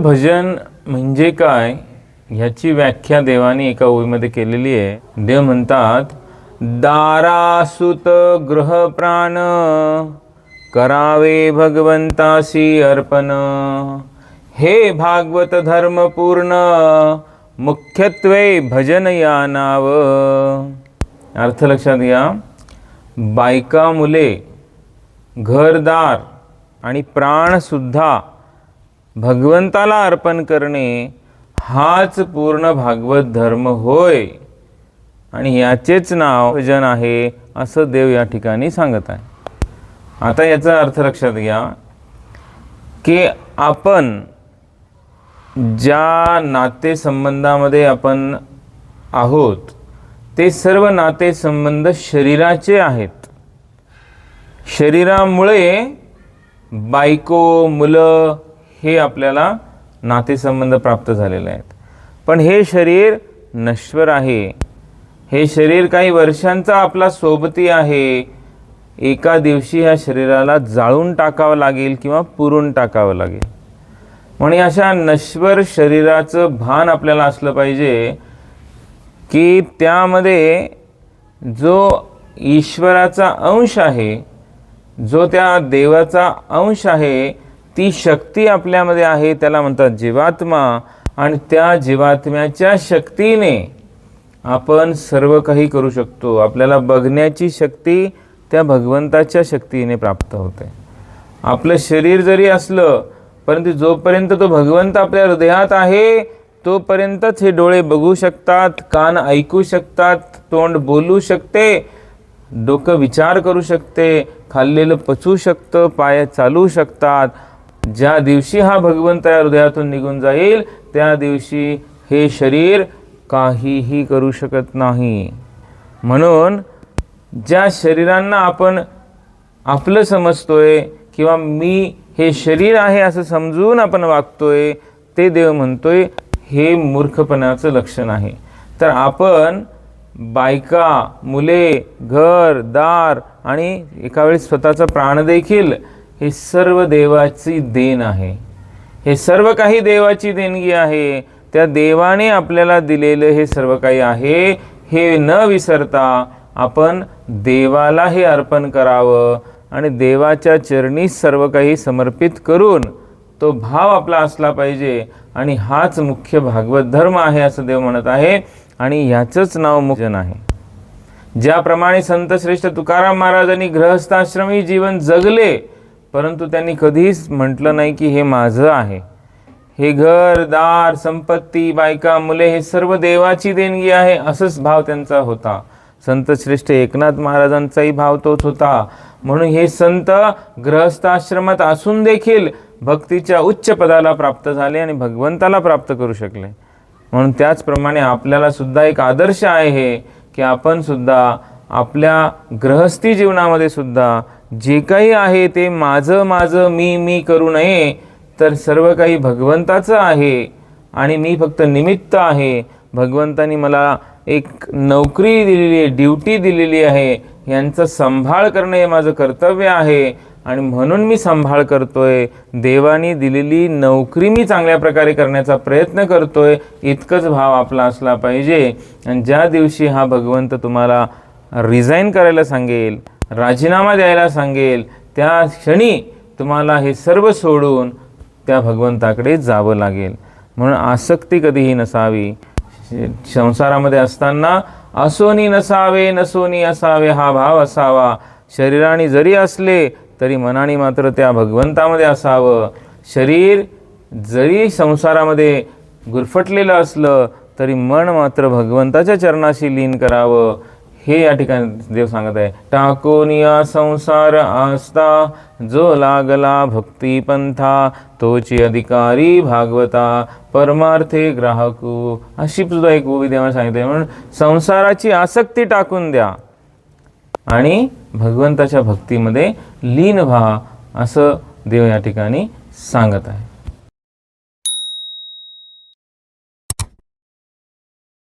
भजन म्हणजे काय ह्याची व्याख्या देवाने एका ओळीमध्ये केलेली आहे. देव म्हणतात दारासुत ग्रह प्राण करावे भगवंतासी अर्पण. हे भागवत धर्म पूर्ण मुख्यत्वे भजन या नाव अर्थ लक्षात घ्या. बायका मुले घरदार आणि प्राणसुद्धा भगवंताला अर्पण करणे हाच पूर्ण भागवत धर्म होय. आणि याचेच नाव भजन आहे असं देव या ठिकाणी सांगत आहे. आता याचा अर्थ लक्षात घ्या. की आपण ज्या नातेसंबंधामध्ये आपण आहोत ते सर्व नातेसंबंध शरीराचे आहेत. शरीरामुळे बायको मुलं हे आपल्याला नातेसंबंध प्राप्त झालेले आहेत. पण हे शरीर नश्वर आहे. हे शरीर काही वर्षांचा आपला सोबती आहे. एका दिवशी ह्या शरीराला जाळून टाकावं लागेल किंवा पुरून टाकावं लागेल. म्हणून अशा नश्वर शरीराचं भान आपल्याला असलं पाहिजे की त्यामध्ये जो ईश्वराचा अंश आहे जो त्या देवाचा अंश आहे ती शक्ती आपल्यामध्ये आहे त्याला म्हणतात जीवात्मा. आणि त्या जीवात्म्याच्या शक्तीने आपण सर्व काही करू शकतो. आपल्याला बघण्याची शक्ती त्या भगवंताच्या शक्तीने प्राप्त होते. आपलं शरीर जरी असलं परंतु जोपर्यंत तो भगवंत आपल्या हृदयात आहे तोपर्यंतच हे डोळे बघू शकतात कान ऐकू शकतात तोंड बोलू शकते डोकं विचार करू शकते खाल्लेलं पचू शकतं पाय चालू शकतात ज्या दिवशी हा भगवंत या हृदयातून निघून जाईल त्या दिवशी हे शरीर काहीही करू शकत नाही. म्हणून ज्या शरीरांना आपण आपलं समजतोय किंवा मी हे शरीर आहे असं समजून आपण वागतोय ते देव म्हणतोय हे मूर्खपणाचं लक्षण आहे. तर आपण बायका मुले घर दार आणि एका वेळी स्वतःचा प्राण देखील हे सर्व देवाची देण आहे. हे सर्व काही देवाची देणगी आहे. त्या देवाने आपल्याला दिलेलं हे सर्व काही आहे. हे न विसरता आपण देवाला हे अर्पण करावं आणि देवाच्या चरणी सर्व काही समर्पित करून तो भाव आपला असला पाहिजे आणि हाच मुख्य भागवत धर्म आहे असं देव म्हणत आहे आणि ह्याचंच नाव मुजन आहे. ज्याप्रमाणे संत श्रेष्ठ तुकाराम महाराजांनी गृहस्थाश्रमी जीवन जगले परंतु त्यांनी कधीच म्हटलं नाही की हे माझं आहे. हे घर दार संपत्ती बायका मुले हे सर्व देवाची देणगी आहे असंच भाव त्यांचा होता. संत श्रेष्ठ एकनाथ महाराजांचाही भाव तोच होता. म्हणून हे संत ग्रहस्थाश्रमात असून देखील भक्तीच्या उच्च पदाला प्राप्त झाले आणि भगवंताला प्राप्त करू शकले. म्हणून त्याचप्रमाणे आपल्याला सुद्धा एक आदर्श आहे हे की आपण सुद्धा आपल्या गृहस्थी जीवनामध्ये सुद्धा जे काही आहे ते माझं माझं मी मी करू नये तर सर्व काही भगवंताचं आहे आणि मी फक्त निमित्त आहे. भगवंतानी मला एक नोकरी दिलेली आहे ड्युटी दिलेली आहे. यांचा सांभाळ करणे हे माझं कर्तव्य आहे आणि म्हणून मी सांभाळ करतोय. देवानी दिलेली नोकरी मी चांगल्या प्रकारे करण्याचा प्रयत्न करतोय. इतकंच भाव आपला असला पाहिजे. आणि ज्या दिवशी हा भगवंत तुम्हाला रिझाईन करायला सांगेल राजीनामा द्यायला सांगेल. त्या क्षणी तुम्हाला हे सर्व सोडून त्या भगवंताकडे जावं लागेल. म्हणून आसक्ती कधीही नसावी. संसारामध्ये असताना असोनी नसावे नसोनी असावे हा भाव असावा. शरीराने जरी असले तरी मनाने मात्र त्या भगवंतामध्ये असावं. शरीर जरी संसारामध्ये गुरफटलेलं असलं तरी मन मात्र भगवंताच्या चरणाशी लीन करावं. हे या ठिकाणी देव सांगत आहे. टाकोनिया संसार आस्था जो लागला भक्ती पंथा तोची अधिकारी भागवता परमार्थे ग्राहकू. अशी सुद्धा एक ओवी देवाने सांगितली म्हणून संसाराची आसक्ती टाकून द्या आणि भगवंताच्या भक्तीमध्ये लीन व्हा असं देव या ठिकाणी सांगत आहे.